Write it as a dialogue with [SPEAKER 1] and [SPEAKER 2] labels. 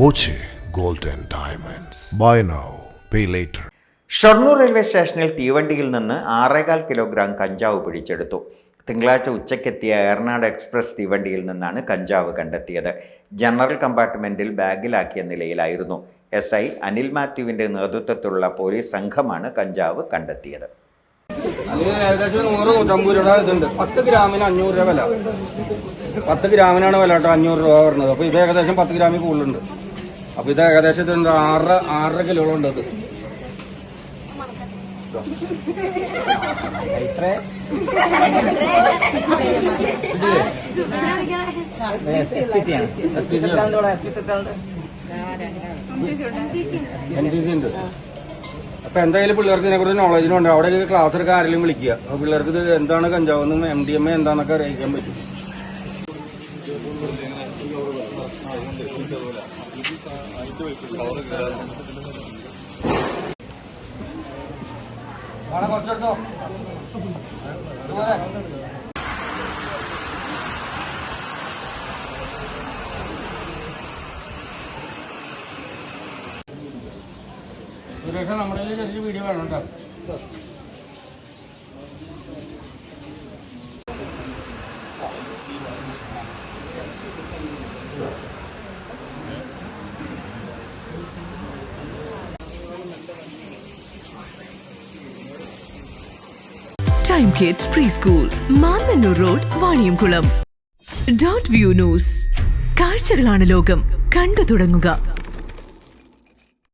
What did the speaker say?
[SPEAKER 1] Boche gold and diamonds. Buy now pay later.
[SPEAKER 2] Shoranur railway സ്റ്റേഷനിൽ തീവണ്ടിയിൽ നിന്ന് ആറേകാൽ kilogram കഞ്ചാവ് പിടിച്ചെടുത്തു. തിങ്കളാഴ്ച ഉച്ചയ്ക്കെത്തിയ എറണാട് എക്സ്പ്രസ് തീവണ്ടിയിൽ നിന്നാണ് കഞ്ചാവ് കണ്ടെത്തിയത്. ജനറൽ കമ്പാർട്ട്മെന്റിൽ ബാഗിലാക്കിയ നിലയിലായിരുന്നു. എസ് ഐ അനിൽ മാത്യുവിന്റെ നേതൃത്വത്തിലുള്ള പോലീസ് സംഘമാണ് കഞ്ചാവ് കണ്ടെത്തിയത്.
[SPEAKER 3] അതിന് ഏകദേശം നൂറ് നൂറ്റമ്പത് രൂപ ഇതുണ്ട്. പത്ത് ഗ്രാമിന് അഞ്ഞൂറ് രൂപ വില. പത്ത് ഗ്രാമിനാണ് വില കേട്ടോ അഞ്ഞൂറ് രൂപ വരുന്നത്. അപ്പൊ ഇത് ഏകദേശം പത്ത് ഗ്രാമിൽ കൂടുതലുണ്ട്. അപ്പൊ ഇത് ഏകദേശം ഇത് ആറര ആറര കിലോളം ഉണ്ട് അത്. എൻ സി സി ഉണ്ട്. അപ്പൊ എന്തായാലും പിള്ളേർക്ക് ഇതിനെ കുറിച്ച് നോളജിനുണ്ട് അവിടെ ക്ലാസ് എടുക്കാൻ ആരെങ്കിലും വിളിക്കുക. അപ്പൊ പിള്ളേർക്ക് ഇത് എന്താണ് കഞ്ചാവെന്നും എം ഡി എം എ എന്താണെന്നൊക്കെ അറിയിക്കാൻ പറ്റും. സുരേഷ നമ്മുടെ ചെറിയ വീഡിയോ വേണം കേട്ടോ.
[SPEAKER 4] Time kids preschool Mannanur road Vaniyamkulam dot view news കാഴ്ചകളാണ് ലോകം. കണ്ടു തുടങ്ങുക.